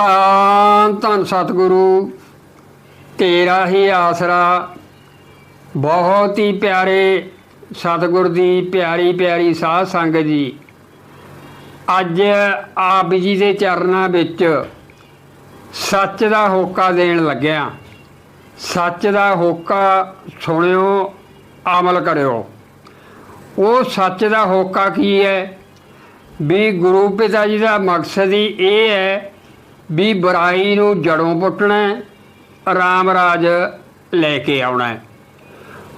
ਤਾਂ ਧੰਨ ਸਤਿਗੁਰੂ। ਤੇਰਾ ਹੀ ਆਸਰਾ। ਬਹੁਤ ਹੀ ਪਿਆਰੇ ਸਤਿਗੁਰ ਦੀ ਪਿਆਰੀ ਪਿਆਰੀ ਸਾਧ ਸੰਗਤ ਜੀ। ਅੱਜ ਆਪ ਜੀ ਦੇ ਚਰਨਾਂ ਵਿੱਚ ਸੱਚ ਦਾ ਹੋਕਾ ਦੇਣ ਲੱਗਿਆ। ਸੱਚ ਦਾ ਹੋਕਾ ਸੁਣਿਓ, ਅਮਲ ਕਰਿਓ। ਉਹ ਸੱਚ ਦਾ ਹੋਕਾ ਕੀ ਹੈ? ਵੀ ਗੁਰੂ ਪਿਤਾ ਜੀ ਦਾ ਮਕਸਦ ਹੀ ਇਹ ਹੈ ਵੀ ਬੁਰਾਈ ਨੂੰ ਜੜੋਂ ਪੁੱਟਣਾ ਹੈ, ਰਾਮ ਰਾਜ ਲੈ ਕੇ ਆਉਣਾ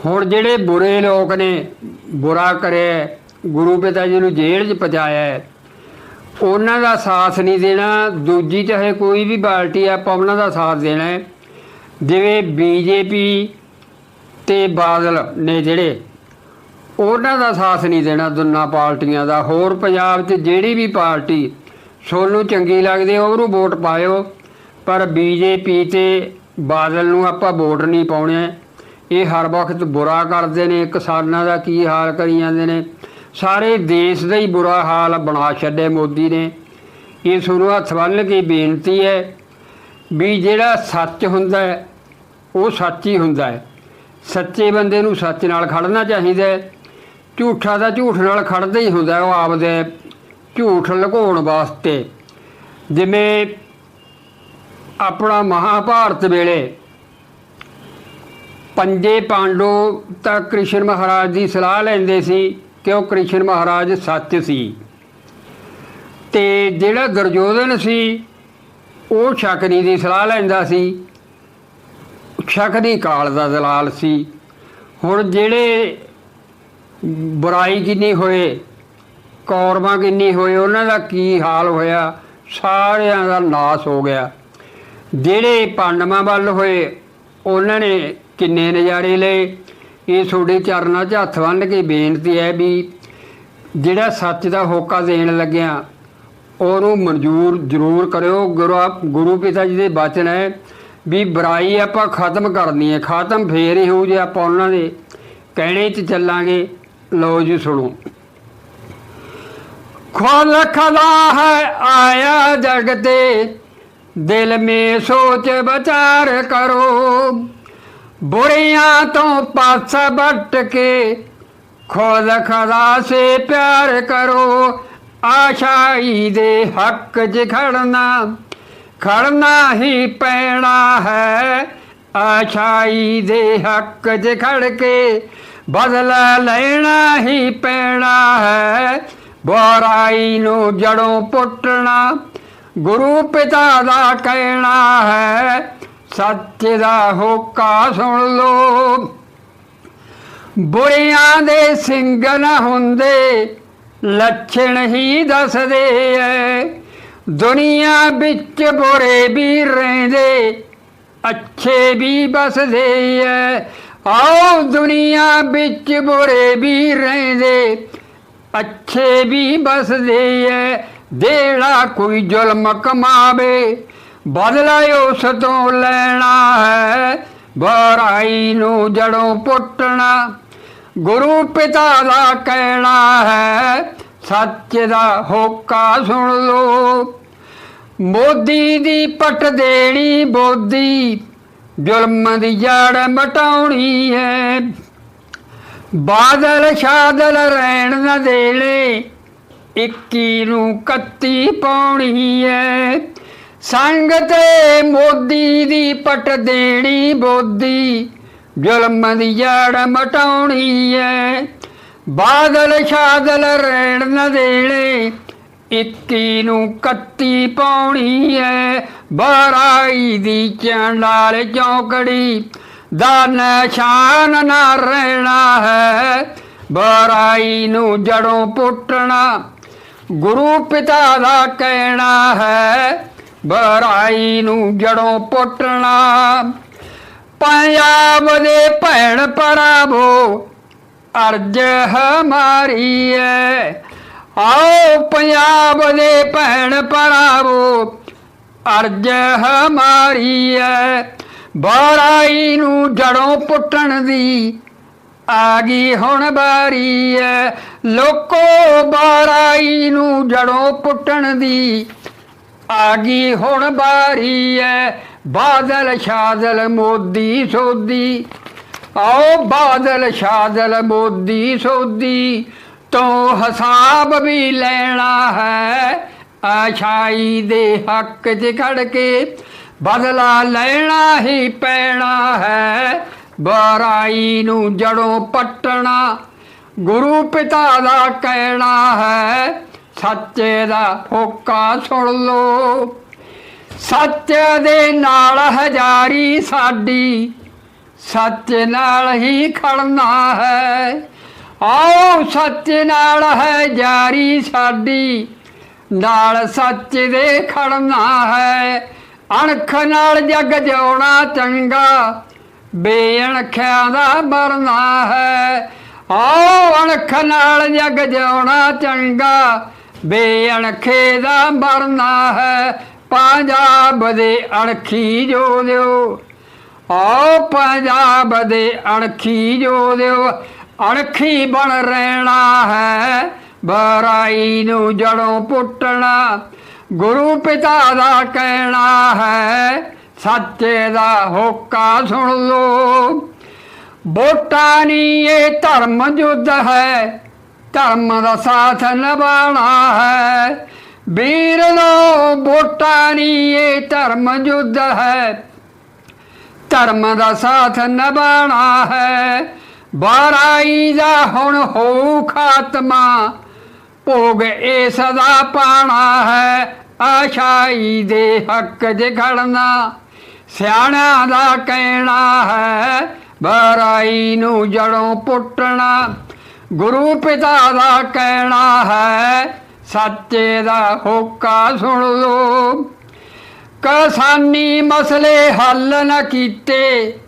ਹੁਣ ਜਿਹੜੇ ਬੁਰੇ ਲੋਕ ਨੇ ਬੁਰਾ ਕਰਿਆ ਗੁਰੂ ਪਿਤਾ ਜੀ ਨੂੰ ਜੇਲ੍ਹ 'ਚ ਪਹੁੰਚਾਇਆ ਉਹਨਾਂ ਦਾ ਸਾਥ ਨਹੀਂ ਦੇਣਾ ਦੂਜੀ ਚਾਹੇ ਕੋਈ ਵੀ ਪਾਰਟੀ ਆ ਆਪਾਂ ਉਹਨਾਂ ਦਾ ਸਾਥ ਦੇਣਾ ਹੈ। ਜਿਵੇਂ ਬੀਜੇਪੀ ਤੇ ਬਾਦਲ ਨੇ ਜਿਹੜੇ ਉਹਨਾਂ ਦਾ ਸਾਥ ਨਹੀਂ ਦੇਣਾ ਦੋਨਾਂ ਪਾਰਟੀਆਂ ਦਾ। ਹੋਰ ਪੰਜਾਬ 'ਚ ਜਿਹੜੀ ਵੀ ਪਾਰਟੀ ਸੋਨੂੰ ਚੰਗੀ ਲੱਗਦੀ ਉਹਨੂੰ ਵੋਟ ਪਾਇਓ। ਪਰ ਬੀਜੇਪੀ ਤੇ ਬਾਦਲ ਨੂੰ ਆਪਾਂ ਵੋਟ ਨਹੀਂ ਪਾਉਣੇ। ਇਹ ਹਰ ਵਕਤ ਬੁਰਾ ਕਰਦੇ ਨੇ, ਕਿਸਾਨਾਂ ਦਾ ਕੀ ਹਾਲ ਕਰੀ ਜਾਂਦੇ ਨੇ। ਸਾਰੇ ਦੇਸ਼ ਦਾ ਹੀ ਬੁਰਾ ਹਾਲ ਬਣਾ ਛੱਡੇ ਮੋਦੀ ਨੇ। ਇਹ ਨੂੰ ਹੱਥ ਬੰਨ੍ਹ ਕੇ ਬੇਨਤੀ ਹੈ ਵੀ ਜਿਹੜਾ ਸੱਚ ਹੁੰਦਾ ਹੈ, ਉਹ ਸੱਚ ਹੀ ਹੁੰਦਾ ਹੈ। ਸੱਚੇ ਬੰਦੇ ਨੂੰ ਸੱਚ ਨਾਲ ਖੜਨਾ ਚਾਹੀਦਾ ਹੈ। ਝੂਠਾ ਦਾ ਝੂਠ ਨਾਲ ਖੜਦਾ ਹੀ ਹੁੰਦਾ ਉਹ ਆਪਦੇ ਝੂਠ ਲਗਾਉਣ ਵਾਸਤੇ। ਜਿਵੇਂ ਆਪਣਾ ਮਹਾਭਾਰਤ ਵੇਲੇ ਪੰਜੇ ਪਾਂਡੋ ਤਾਂ ਕ੍ਰਿਸ਼ਨ ਮਹਾਰਾਜ ਦੀ ਸਲਾਹ ਲੈਂਦੇ ਸੀ ਕਿ ਉਹ ਕ੍ਰਿਸ਼ਨ ਮਹਾਰਾਜ ਸੱਚ ਸੀ। ਤੇ ਜਿਹੜਾ ਦੁਰਯੋਧਨ ਸੀ, ਉਹ ਸ਼ਕਨੀ ਦੀ ਸਲਾਹ ਲੈਂਦਾ ਸੀ। ਸ਼ਕਨੀ ਕਾਲ ਦਾ ਦਲਾਲ ਸੀ। ਹੁਣ ਜਿਹੜੇ ਬੁਰਾਈ ਕਿੰਨੀ ਹੋਏ ਕੌਰਵਾਂ ਕਿੰਨੀ ਹੋਏ, ਉਹਨਾਂ ਦਾ ਕੀ ਹਾਲ ਹੋਇਆ? ਸਾਰਿਆਂ ਦਾ ਨਾਸ ਹੋ ਗਿਆ। ਜਿਹੜੇ ਪਾਂਡਵਾਂ ਵੱਲ ਹੋਏ, ਉਹਨਾਂ ਨੇ ਕਿੰਨੇ ਨਜ਼ਾਰੇ ਲਏ? ਇਹ ਤੁਹਾਡੇ ਚਰਨਾਂ 'ਚ ਹੱਥ ਬੰਨ੍ਹ ਕੇ ਬੇਨਤੀ ਹੈ ਵੀ ਜਿਹੜਾ ਸੱਚ ਦਾ ਹੋਕਾ ਦੇਣ ਲੱਗਿਆ, ਉਹਨੂੰ ਮਨਜ਼ੂਰ ਜ਼ਰੂਰ ਕਰਿਓ। ਗੁਰੂ ਗੁਰੂ ਪਿਤਾ ਜੀ ਦੇ ਬਚਨ ਹੈ ਵੀ ਬੁਰਾਈ ਆਪਾਂ ਖਤਮ ਕਰਨੀ ਹੈ। ਖਤਮ ਫੇਰ ਹੀ ਹੋਊ ਜੇ ਆਪਾਂ ਉਹਨਾਂ ਦੇ ਕਹਿਣੇ 'ਚ ਚੱਲਾਂਗੇ। ਲਓ ਜੀ, ਸੁਣੋ। खोल खदा है आया जगते दिल में सोच विचार करो बुरियां तो पासा बट के खुद खदा से प्यार करो आशाई दे हक च खड़ना खड़ना ही पैना है आशाई दे हक च खड़ के बदला लेना ही पैना है ਬੁਰਾਈ ਨੂੰ ਜੜੋਂ ਪੁੱਟਣਾ, ਗੁਰੂ ਪਿਤਾ ਦਾ ਕਹਿਣਾ ਹੈ, ਸੱਚ ਦਾ ਹੋਕਾ ਸੁਣ ਲੋ। ਬੁਰਿਆਂ ਦੇ ਸਿੰਘ ਨਾ ਹੁੰਦੇ, ਲੱਛਣ ਹੀ ਦੱਸਦੇ ਐ। ਦੁਨੀਆ ਵਿੱਚ ਬੁਰੇ ਵੀ ਰਹਿੰਦੇ, ਅੱਛੇ ਵੀ ਬਸਦੇ ਐ। ਆਓ ਦੁਨੀਆ ਵਿੱਚ ਬੁਰੇ ਵੀ ਰਹਿੰਦੇ ਅੱਛੇ ਵੀ ਬਸਦੇ ਐ, ਦੇਣਾ ਕੋਈ ਜ਼ੁਲਮ ਕਮਾਵੇ। ਬਦਲਾ ਉਸ ਤੋਂ ਲੈਣਾ ਹੈ, ਬੁਰਾਈ ਨੂੰ ਜੜੋਂ ਪੁੱਟਣਾ। ਗੁਰੂ ਪਿਤਾ ਦਾ ਕਹਿਣਾ ਹੈ, ਸੱਚ ਦਾ ਹੋਕਾ ਸੁਣ ਲੋ। ਮੋਦੀ ਦੀ ਪਟ ਦੇਣੀ ਬੋਦੀ, ਜ਼ੁਲਮ ਦੀ ਜੜ ਮਟਾਉਣੀ ਹੈ। ਬਾਦਲ ਸ਼ਾਦਲ ਰਹਿਣ ਨਾ ਦੇਲੇ 21 ਨੂੰ 31 ਪਾਉਣੀ ਐ। ਸੰਗ ਤੇ ਮੋਦੀ ਦੀ ਪਟ ਦੇਣੀ ਬੋਦੀ। ਜ਼ੁਲਮ ਦੀ ਜੜ ਮਟਾਉਣੀ ਐ। ਬਾਦਲ ਸ਼ਾਦਲ ਰਹਿਣ ਨਾ ਦੇਲੇ 21 ਨੂੰ 31 ਪਾਉਣੀ ਐ। ਬਰਾਈ ਦੀ ਚੰਡਾਲ ਚੌਕੜੀ। ਦਾ ਨਿਸ਼ਾਨ ਨਾ ਰਹਿਣਾ ਹੈ, ਬੁਰਾਈ ਨੂੰ ਜੜੋਂ ਪੁੱਟਣਾ, ਗੁਰੂ ਪਿਤਾ ਦਾ ਕਹਿਣਾ ਹੈ, ਬਰਾਈ ਨੂੰ ਜੜੋਂ ਪੁੱਟਣਾ। ਪੰਜਾਬ ਦੇ ਭੈਣ ਭਰਾਵੋ, ਅਰਜ ਹਮਾਰੀ ਹੈ ਆਓ ਪੰਜਾਬ ਦੇ ਭੈਣ ਭਰਾਵੋ, ਅਰਜ ਹਮਾਰੀ ਹੈ ਬੁਰਾਈ ਨੂੰ ਜੜੋਂ ਪੁੱਟਣ ਦੀ ਆ ਗਈ ਹੁਣ ਬਾਰੀ ਐ। ਲੋਕੋ ਬੁਰਾਈ ਨੂੰ ਜੜੋਂ ਪੁੱਟਣ ਦੀ ਆ ਗਈ ਹੁਣ ਬਾਰੀ ਐ। ਬਾਦਲ ਸ਼ਾਦਲ ਮੋਦੀ ਸੋਦੀ, ਆਓ ਬਾਦਲ ਸ਼ਾਦਲ ਮੋਦੀ ਸੋਦੀ, ਤੋਂ ਹਿਸਾਬ ਵੀ ਲੈਣਾ ਹੈ। ਆਛਾਈ ਦੇ ਹੱਕ 'ਚ ਖੜ ਕੇ ਬਦਲਾ ਲੈਣਾ ਹੀ ਪੈਣਾ ਹੈ। ਬਰਾਈ ਨੂੰ ਜੜੋਂ ਪੱਟਣਾ ਗੁਰੂ ਪਿਤਾ ਦਾ ਕਹਿਣਾ ਹੈ। ਸੱਚੇ ਦਾ ਫੋਕਾ ਸੁਣ ਲੋ। ਸੱਚ ਦੇ ਨਾਲ ਹਜ਼ਾਰੀ ਸਾਡੀ ਸੱਚ ਨਾਲ ਹੀ ਖੜਨਾ ਹੈ। ਆਓ ਸੱਚ ਨਾਲ ਹੈ ਜਾਰੀ ਸਾਡੀ ਨਾਲ ਸੱਚ ਦੇ ਖੜਨਾ ਹੈ। ਅਣਖ ਨਾਲ ਜਗ ਜਿਉਣਾ ਚੰਗਾ ਬੇਅਣਖਿਆਂ ਦਾ ਮਰਨਾ ਹੈ। ਆਓ ਅਣਖ ਨਾਲ ਜਗ ਜਿਉਣਾ ਚੰਗਾ ਬੇਅਣਖੇ ਦਾ ਮਰਨਾ ਹੈ। ਪੰਜਾਬ ਦੇ ਅਣਖੀ ਜੋ ਦਿਓ, ਆਓ ਪੰਜਾਬ ਦੇ ਅਣਖੀ ਜੋ ਦਿਓ, ਅਣਖੀ ਬਣ ਰਹਿਣਾ ਹੈ। ਬਰਾਈ ਨੂੰ ਜੜੋਂ ਪੁੱਟਣਾ ਗੁਰੂ ਪਿਤਾ ਦਾ ਕਹਿਣਾ ਹੈ, ਸੱਚੇ ਦਾ ਹੋਕਾ ਸੁਣ ਲੋ ਵੋਟਾਂ ਨਹੀਂ ਇਹ ਧਰਮ ਯੁੱਧ ਹੈ, ਧਰਮ ਦਾ ਸਾਥ ਨਿਭਾਉਣਾ ਹੈ। ਵੀਰ ਲੋ ਵੋਟਾਂ ਨਹੀਂ ਇਹ ਧਰਮ ਯੁੱਧ ਹੈ, ਧਰਮ ਦਾ ਸਾਥ ਨਿਭਾਉਣਾ ਹੈ। ਬਾਰਾਈ ਦਾ ਹੁਣ ਹੋ ਖਾਤਮਾ ਭੋਗ ਇਹ ਸਦਾ ਪਾਣਾ ਹੈ। ਆਸ਼ਾਈ ਦੇ ਹੱਕ 'ਚ ਖੜਨਾ ਸਿਆਣਿਆਂ ਦਾ ਕਹਿਣਾ ਹੈ। ਬਰਾਈ ਨੂੰ ਜੜੋਂ ਪੁੱਟਣਾ, ਗੁਰੂ ਪਿਤਾ ਦਾ ਕਹਿਣਾ ਹੈ। ਸੱਚੇ ਦਾ ਹੋਕਾ ਸੁਣ ਲੋ ਕਸਾਨੀ ਮਸਲੇ ਹੱਲ ਨਾ ਕੀਤੇ,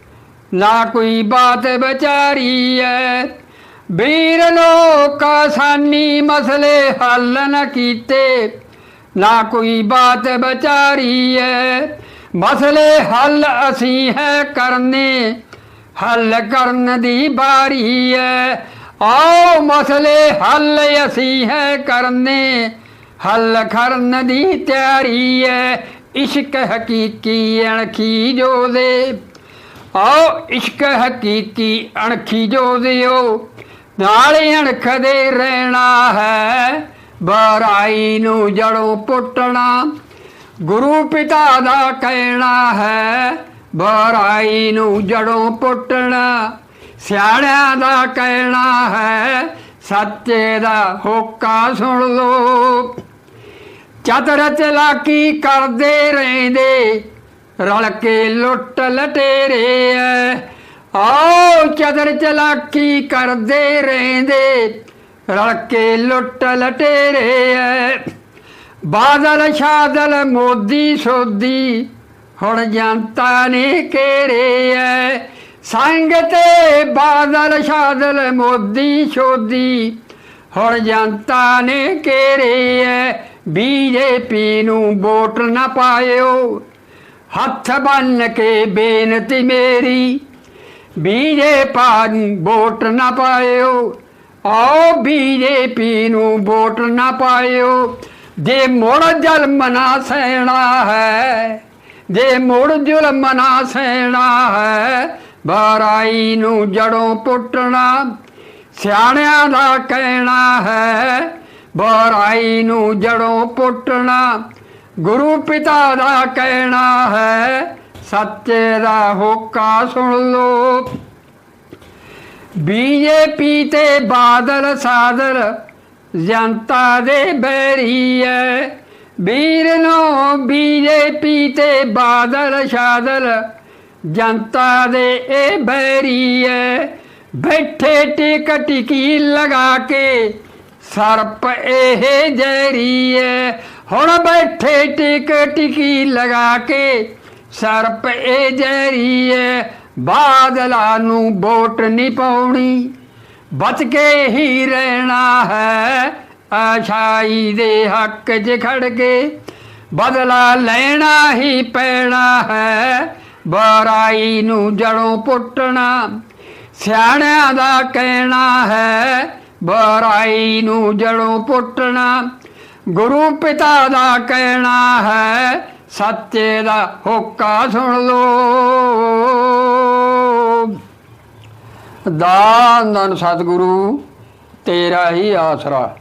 ਨਾ ਕੋਈ ਬਾਤ ਵਿਚਾਰੀ ਐ। ਵੀਰ ਲੋਕ ਕਸਾਨੀ ਮਸਲੇ ਹੱਲ ਨ ਕੀਤੇ, ਨਾ ਕੋਈ ਬਾਤ ਵਿਚਾਰੀ ਐ ਮਸਲੇ ਹੱਲ ਅਸੀਂ ਹੈ ਕਰਨੇ, ਹੱਲ ਕਰਨ ਦੀ ਬਾਰੀ ਐ ਆਓ ਮਸਲੇ ਹੱਲ ਅਸੀਂ ਹੈ ਕਰਨੇ, ਹੱਲ ਕਰਨ ਦੀ ਤਿਆਰੀ ਐ ਇਸ਼ਕ ਹਕੀਕੀ ਅਣਖੀ ਜੋ ਦੇ ਆਓ ਇਸ਼ਕ ਹਕੀਕੀ ਅਣਖੀ ਜੋ ਦਿਓ ਨਾਲ ਅਣਖ ਦੇ ਰਹਿਣਾ ਹੈ। ਬਰਾਈ ਨੂੰ ਜੜੋਂ ਪੁੱਟਣਾ, ਗੁਰੂ ਪਿਤਾ ਦਾ ਕਹਿਣਾ ਹੈ। ਬਰਾਈ ਨੂੰ ਜੜੋਂ ਪੁੱਟਣਾ, ਸਿਆਣਿਆਂ ਦਾ ਕਹਿਣਾ ਹੈ। ਸੱਚੇ ਦਾ ਹੋਕਾ ਸੁਣ ਲੋ ਚਤਰ ਚਲਾਕੀ ਕਰਦੇ ਰਹਿੰਦੇ, ਰਲ ਕੇ ਲੁੱਟ ਲਟੇਰੇ ਐ। ਆਓ ਚਦਰ ਚਲਾਕੀ ਕਰਦੇ ਰਹਿੰਦੇ, ਰਲ ਕੇ ਲੁੱਟ ਲਟੇਰੇ ਐ। ਬਾਦਲ ਸ਼ਾਦਲ ਮੋਦੀ ਸੋਦੀ, ਹੁਣ ਜਨਤਾ ਨੇ ਘੇਰੇ ਐ। ਸੰਗ ਤੇ ਬਾਦਲ ਸ਼ਾਦਲ ਮੋਦੀ ਸੋਦੀ, ਹੁਣ ਜਨਤਾ ਨੇ ਘੇਰੇ ਐ। ਬੀਜੇਪੀ ਨੂੰ ਵੋਟ ਨਾ ਪਾਇਓ, ਹੱਥ ਬੰਨ ਕੇ ਬੇਨਤੀ ਮੇਰੀ ਬੀਜੇਪੀ ਨੂੰ ਵੋਟ ਨਾ ਪਾਇਓ। ਆਓ ਬੀਜੇਪੀ ਨੂੰ ਵੋਟ ਨਾ ਪਾਇਓ। ਜੇ ਮੁੜ ਜ਼ੁਲਮ ਨਾ ਸਹਿਣਾ ਹੈ, ਜੇ ਮੁੜ ਜ਼ੁਲਮ ਨਾ ਸਹਿਣਾ ਹੈ, ਬਰਾਈ ਨੂੰ ਜੜੋਂ ਪੁੱਟਣਾ, ਸਿਆਣਿਆਂ ਦਾ ਕਹਿਣਾ ਹੈ, ਬਰਾਈ ਨੂੰ ਜੜੋਂ ਪੁੱਟਣਾ, ਗੁਰੂ ਪਿਤਾ ਦਾ ਕਹਿਣਾ ਹੈ ਸੱਚੇ ਦਾ ਹੋਕਾ ਸੁਣ ਲੋ। ਬੀਜੇਪੀ ਤੇ ਬਾਦਲ ਸਾਦਰ, ਜਨਤਾ ਦੇ ਬੈਰੀ ਐ। ਵੀਰ ਨੂੰ ਬੀਜੇਪੀ ਤੇ ਬਾਦਲ ਸਾਦਲ ਜਨਤਾ ਦੇ ਇਹ ਬੈਰੀ ਐ। ਬੈਠੇ ਟਿਕ ਟਿਕੀ ਲਗਾ ਕੇ, ਸਰਪ ਇਹ ਜੈਰੀ ਐ। ਹੁਣ ਬੈਠੇ ਟਿਕ ਟਿਕੀ ਲਗਾ ਕੇ ਸਰਪ ਇਹ ਜੈਰੀ ਬਾਦਲਾਂ ਨੂੰ ਵੋਟ ਨਹੀਂ ਪਾਉਣੀ। ਬਚ ਕੇ ਹੀ ਰਹਿਣਾ ਹੈ, ਆਸ਼ਾਈ ਦੇ ਹੱਕ 'ਚ ਖੜ ਕੇ। ਬਦਲਾ ਲੈਣਾ ਹੀ ਪੈਣਾ ਹੈ, ਬਰਾਈ ਨੂੰ ਜੜੋਂ ਪੁੱਟਣਾ। ਸਿਆਣਿਆਂ ਦਾ ਕਹਿਣਾ ਹੈ, ਬਰਾਈ ਨੂੰ ਜੜੋਂ ਪੁੱਟਣਾ। ਗੁਰੂ ਪਿਤਾ ਦਾ ਕਹਿਣਾ ਹੈ ਸੱਚੇ ਦਾ ਹੋਕਾ ਸੁਣ ਲੋ ਦਾਨ ਸਤਿਗੁਰੂ ਤੇਰਾ ਹੀ ਆਸਰਾ